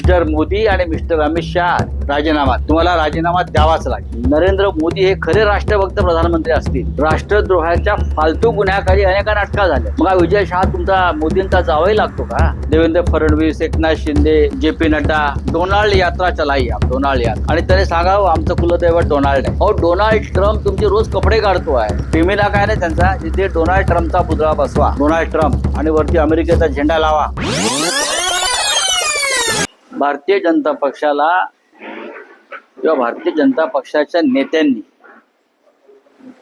Mister Modi आणि mister Amit Shah राजीनामा तुम्हाला राजीनामा द्यावाच लागेल. नरेंद्र मोदी हे खरे राष्ट्रभक्त प्रधानमंत्री असतील. राष्ट्रद्रोहाच्या फालतू गुन्ह्याखाली अनेकांना अटका झाल्या. मग विजय शहा तुमचा मोदींचा जावही लागतो का? Devendra Fadnavis Eknath Shinde J P Nadda Donald यात्रा चलाई आप डोनाल्ड यात्रा. आणि त्याने सांगावं आमचं कुलदैवत डोनाल्ड आहे. और डोनाल्ड ट्रम्प तुमचे रोज कपडे काढतो आहे. टीव्हीला काय नाही त्यांचा जिथे डोनाल्ड ट्रम्पचा पुतळा बसवा. डोनाल्ड ट्रम्प आणि वरती अमेरिकेचा झेंडा लावा. भारतीय जनता पक्षाला किंवा भारतीय जनता पक्षाच्या नेत्यांनी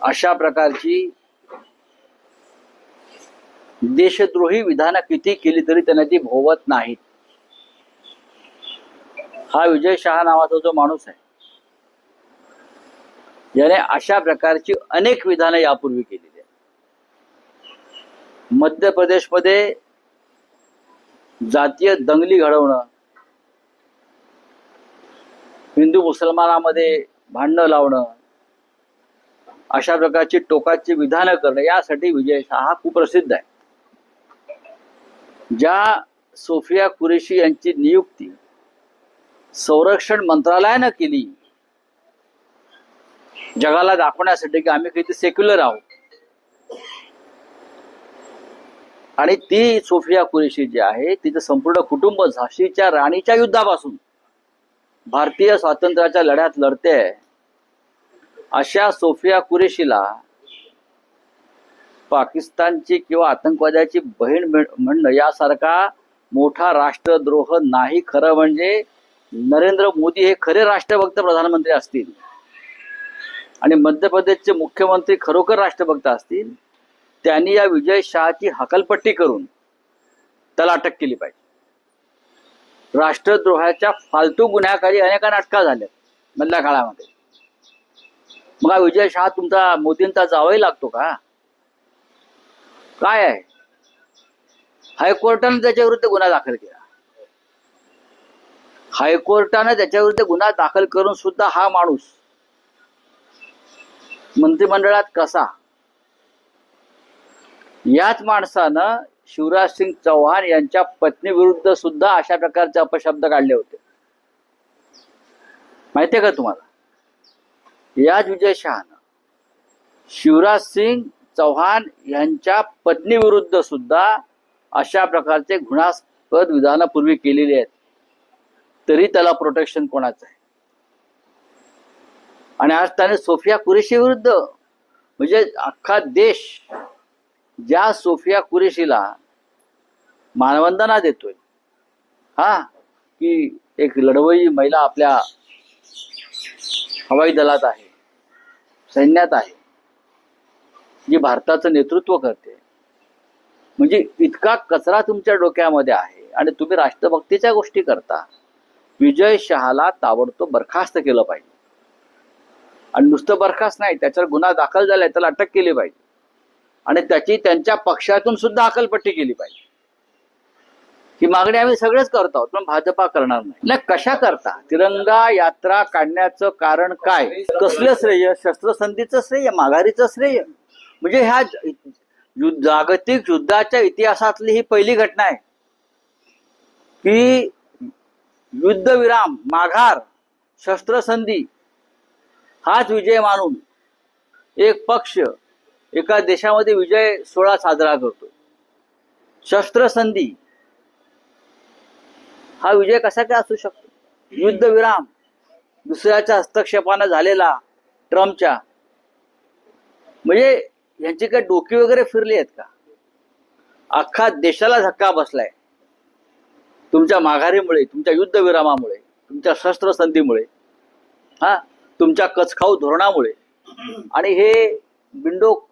अशा प्रकारची देशद्रोही विधानं किती केली तरी त्यांना ती भोवत नाहीत. हा विजय शहा नावाचा जो माणूस आहे याने अशा प्रकारची अनेक विधानं यापूर्वी केलेली आहेत. मध्य प्रदेशमध्ये जातीय दंगली घडवणं हिंदू मुसलमानामध्ये भांडणं लावणं अशा प्रकारची टोकाची विधानं करणं यासाठी विजय शाह हा कुप्रसिद्ध आहे. ज्या सोफिया कुरेशी यांची नियुक्ती संरक्षण मंत्रालयानं केली जगाला दाखवण्यासाठी की आम्ही किती सेक्युलर आहोत. आणि ती सोफिया कुरेशी जी आहे तिचं संपूर्ण कुटुंब झाशीच्या राणीच्या युद्धापासून भारतीय स्वातंत्र्याच्या लढ्यात लढते. अशा सोफिया कुरेशीला पाकिस्तानची किंवा आतंकवाद्याची बहीण म्हणणं यासारखा मोठा राष्ट्रद्रोह नाही. खरं म्हणजे नरेंद्र मोदी हे खरे राष्ट्रभक्त प्रधानमंत्री असतील. आणि मध्य प्रदेशचे मुख्यमंत्री खरोखर राष्ट्रभक्त असतील. त्यांनी या विजय शहाची हकलपट्टी करून त्याला अटक केली पाहिजे. राष्ट्रद्रोहाच्या फालतू गुन्ह्याखाली अनेक नाटका झाल्या मधल्या काळामध्ये. मग हा विजय शहा तुमचा मोदींचा जावाही लागतो का? काय आहे? हायकोर्टाने त्याच्याविरुद्ध गुन्हा दाखल केला. हायकोर्टाने त्याच्याविरुद्ध गुन्हा दाखल करून सुद्धा हा माणूस मंत्रिमंडळात कसा? याच माणसानं शिवराज सिंग चौहान यांच्या पत्नी विरुद्ध सुद्धा अशा प्रकारचे अपशब्द काढले होते. माहितीये का तुम्हाला? याच विजय शहानं शिवराज सिंग चौहान यांच्या पत्नी विरुद्ध सुद्धा अशा प्रकारचे घृणास्पद विधानं पूर्वी केलेली आहेत. तरी त्याला प्रोटेक्शन कोणाचं आहे? आणि आज त्याने सोफिया कुरेशी विरुद्ध म्हणजे अख्खा देश ज्या सोफिया कुरेशीला मानवंदना देतोय हा की एक लढवई महिला आपल्या हवाई दलात आहे सैन्यात आहे जी भारताचं नेतृत्व करते. म्हणजे इतका कचरा तुमच्या डोक्यामध्ये आहे आणि तुम्ही राष्ट्रभक्तीच्या गोष्टी करता विजय शहाला ताबडतोब बरखास्त केलं पाहिजे. आणि नुसतं बरखास्त नाही त्याच्यावर गुन्हा दाखल झालाय त्याला अटक केली पाहिजे. आणि त्याची त्यांच्या पक्षातून सुद्धा अकलपट्टी केली पाहिजे. ही मागणी आम्ही सगळेच करतो आहोत पण भाजपा करणार नाही. नाही कशा करता? तिरंगा यात्रा काढण्याचं कारण काय? कसलं श्रेय? शस्त्रसंधीचं श्रेय? माघारीचं श्रेय? म्हणजे ह्या यु- जागतिक युद्धाच्या इतिहासातली ही पहिली घटना आहे. की युद्धविराम माघार शस्त्रसंधी हाच विजय मानून एक पक्ष एका देशामध्ये विजय सोहळा साजरा करतो शस्त्रसंधी हा विजय कसा काय असू शकतो? युद्धविराम दुसऱ्याच्या हस्तक्षेपानं झालेला ट्रम्पच्या. म्हणजे यांची काय डोकी वगैरे फिरली आहेत का? अख्खा देशाला धक्का बसलाय. तुमच्या माघारीमुळे तुमच्या युद्धविरामामुळे तुमच्या शस्त्रसंधीमुळे हा तुमच्या कचखाऊ धोरणामुळे. आणि हे बिंडोक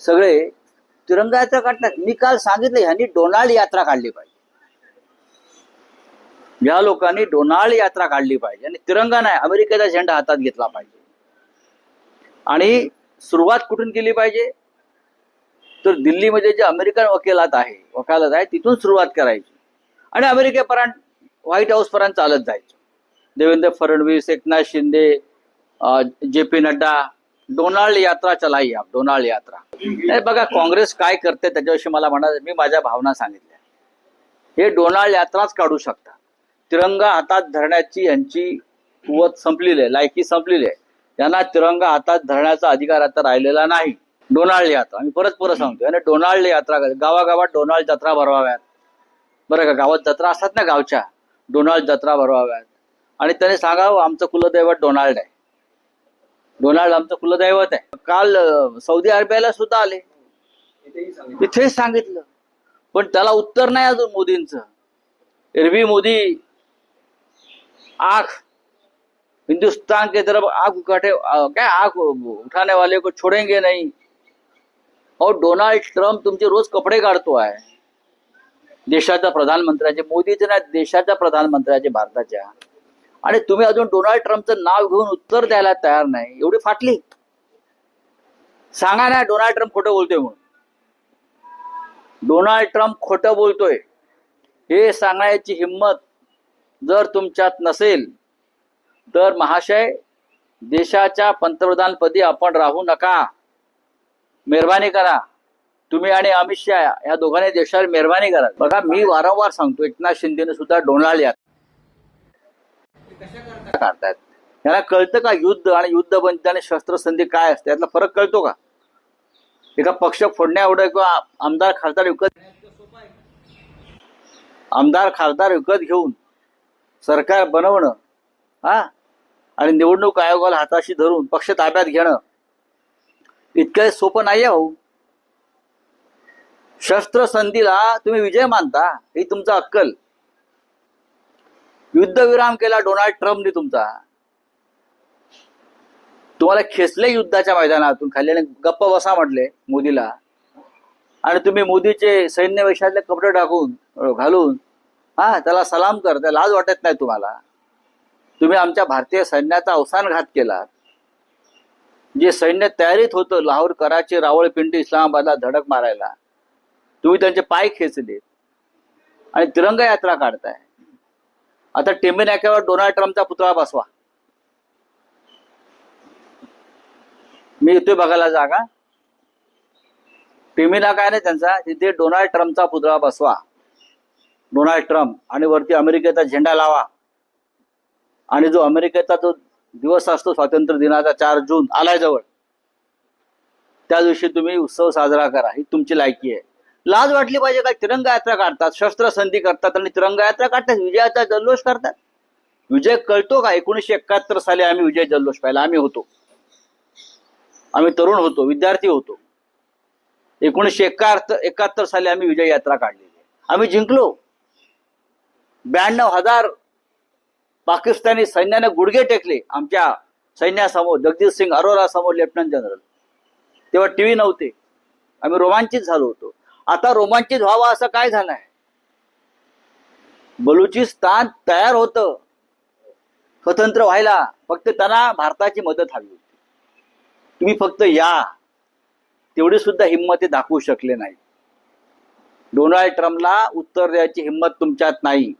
सगळे तिरंगा यात्रा काढतात. मी काल सांगितलं ह्यांनी डोनाल्ड यात्रा काढली पाहिजे. या लोकांनी डोनाल्ड यात्रा काढली पाहिजे आणि तिरंगा नाही अमेरिकेचा झेंडा हातात घेतला पाहिजे. आणि सुरुवात कुठून केली पाहिजे? तर दिल्लीमध्ये जे अमेरिकन वकिलात आहे वकालत आहे तिथून सुरुवात करायची. आणि अमेरिकेपर्यंत व्हाईट हाऊसपर्यंत चालत जायचं. Devendra Fadnavis Eknath Shinde J P Nadda Donald यात्रा चलाई आप डोनाल्ड यात्रा. नाही बघा काँग्रेस काय करते त्याच्याविषयी मला म्हणा मी माझ्या भावना सांगितल्या. हे डोनाल्ड यात्राच काढू शकता. तिरंगा हातात धरण्याची यांची कुवत संपलेली आहे लायकी संपलेली आहे. यांना तिरंगा हातात धरण्याचा अधिकार आता राहिलेला नाही. डोनाल्ड यात्रा आम्ही परत परत सांगतो आणि डोनाल्ड यात्रा गावागावात डोनाल्ड जत्रा भरवाव्यात. बरं का गावात जत्रा असतात ना गावच्या डोनाल्ड जत्रा भरवाव्यात. आणि त्याने सांगावं आमचं कुलदैवत डोनाल्ड आहे. डोनाल्ड आमचं कुलदैवत आहे. काल सौदी अरेबियाला सुद्धा आले. तिथेच सांगितलं. पण त्याला उत्तर नाही अजून मोदींचं. एरवी मोदी आख हिंदुस्तान के तरफ आग उठाटे काय क्या आग उठाने वाले को छोडेंगे नहीं? और डोनाल्ड ट्रम्प तुमचे रोज कपडे काढतो आहे. देशाच्या प्रधानमंत्र्याचे मोदीचे नाही देशाच्या प्रधानमंत्र्याचे भारताच्या. आणि तुम्ही अजून डोनाल्ड ट्रम्पचं नाव घेऊन उत्तर द्यायला तयार नाही. एवढी फाटली. सांगा ना डोनाल्ड ट्रम्प खोटं बोलतोय म्हणून. डोनाल्ड ट्रम्प खोटं बोलतोय. हे सांगण्याची हिंमत जर तुमच्यात नसेल तर महाशय देशाच्या पंतप्रधानपदी आपण राहू नका. मेहरबानी करा. तुम्ही आणि अमित शहा या दोघांनी देशावर मेहरबानी करा. बघा मी वारंवार सांगतो एकनाथ शिंदेने सुद्धा डोनाल्ड या काढतायत. यांना कळतं का युद्ध आणि युद्ध बंदी आणि शस्त्रसंधी काय असते? यातला फरक कळतो का? एका पक्ष फोडण्या एवढं किंवा आमदार खासदार विकत आमदार खासदार विकत घेऊन सरकार बनवणं हा? आणि निवडणूक आयोगाला हाताशी धरून पक्ष ताब्यात घेणं. इतकं सोपं नाही आहे भाऊ. शस्त्रसंधीला तुम्ही विजय मानता ही तुमचा अक्कल. युद्धविराम केला डोनाल्ड ट्रम्पने तुमचा. तुम्हाला खेचले युद्धाच्या मैदानातून खाल्ल्याने गप्प बसा म्हटले मोदीला. आणि तुम्ही मोदीचे सैन्य वेशातले कपडे टाकून घालून हा त्याला सलाम करता लाज वाटत नाही तुम्हाला. तुम्ही आमच्या भारतीय सैन्याचा अवसान घात केला जे सैन्य तयारीत होतं लाहोर कराची रावळपिंडी इस्लामाबादला धडक मारायला तुम्ही त्यांचे पाय खेचले आणि तिरंगा यात्रा काढताय. आता टेंबे नाक्यावर डोनाल्ड ट्रम्पचा पुतळा बसवा. मी येतोय बघायला जागा. टेंबे नाका आहे ना त्यांचा तिथे डोनाल्ड ट्रम्पचा पुतळा बसवा. डोनाल्ड ट्रम्प आणि वरती अमेरिकेचा झेंडा लावा. आणि जो अमेरिकेचा जो दिवस असतो स्वातंत्र्य दिनाचा चार जून आलाय जवळ त्या दिवशी तुम्ही उत्सव साजरा करा. ही तुमची लायकी आहे. लाज वाटली पाहिजे काय तिरंगा यात्रा काढतात शस्त्र संधी करतात आणि तिरंगा यात्रा काढतात विजयाचा जल्लोष करतात. विजय कळतो का? एकोणीसशे एकाहत्तर साली आम्ही विजय जल्लोष पाहिला. आम्ही होतो. आम्ही तरुण होतो विद्यार्थी होतो. एकोणीसशे एकाहत्तर एकाहत्तर साली आम्ही विजय यात्रा काढलेली आम्ही जिंकलो. ब्याण्णव हजार पाकिस्तानी सैन्याने गुडघे टेकले आमच्या सैन्यासमोर जगजित सिंग अरोरा समोर लेफ्टनंट जनरल. तेव्हा टीव्ही नव्हते. आम्ही रोमांचित झालो होतो. आता रोमांचित व्हावं असं काय झालंय? बलुचिस्तान तयार होत. स्वतंत्र व्हायला फक्त त्यांना भारताची मदत हवी होती. तुम्ही फक्त या. तेवढी सुद्धा हिंमत ते दाखवू शकले नाही. डोनाल्ड ट्रम्पला उत्तर द्यायची हिंमत तुमच्यात नाही.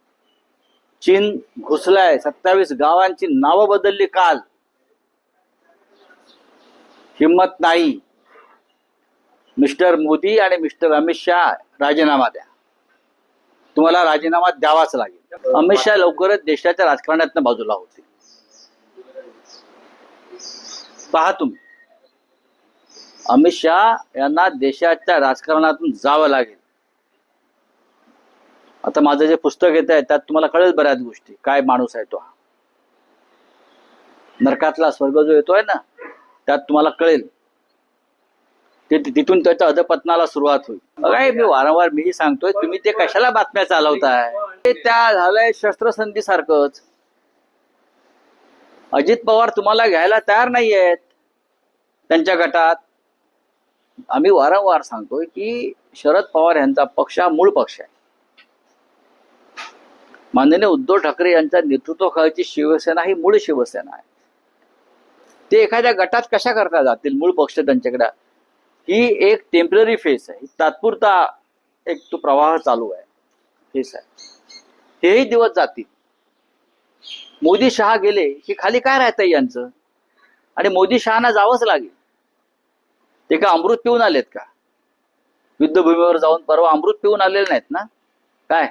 चीन घुसलाय. सत्तावीस गावांची नावं बदलली काल. हिंमत नाही. मिस्टर मोदी आणि मिस्टर अमित शहा राजीनामा द्या. तुम्हाला राजीनामा द्यावाच लागेल. अमित शहा लवकरच देशाच्या राजकारणात बाजूला होते पहा तुम्ही. अमित शहा यांना देशाच्या राजकारणातून जावं लागेल. आता माझं जे पुस्तक येत आहे त्यात तुम्हाला कळेल बऱ्याच गोष्टी. काय माणूस आहे तो हा. नरकातला स्वर्ग जो येतोय ना त्यात तुम्हाला कळेल. तिथून त्याच्या अधपतनाला सुरुवात होईल. काय मी वारंवार मीही सांगतोय तुम्ही ते कशाला बातम्या चालवताय? ते त्या झालंय शस्त्रसंधी सारखंच अजित पवार तुम्हाला घ्यायला तयार नाही आहेत त्यांच्या गटात. आम्ही वारंवार सांगतोय की शरद पवार यांचा पक्ष हा मूळ पक्ष आहे. माननीय उद्धव ठाकरे यांच्या नेतृत्वाखालची शिवसेना ही मूळ शिवसेना आहे. ते एखाद्या गटात कशा करता जातील? मूळ पक्ष त्यांच्याकडे ही एक टेंपररी फेस आहे. तात्पुरता एक तो प्रवाह चालू आहे. फेस आहे. हेही दिवस जातील. मोदी शहा गेले की खाली काय राहतंय यांचं? आणि मोदी शहाना जावंच लागेल. ते का अमृत पिऊन आलेत का? युद्धभूमीवर जाऊन परवा अमृत पिऊन आलेले नाहीत ना? काय?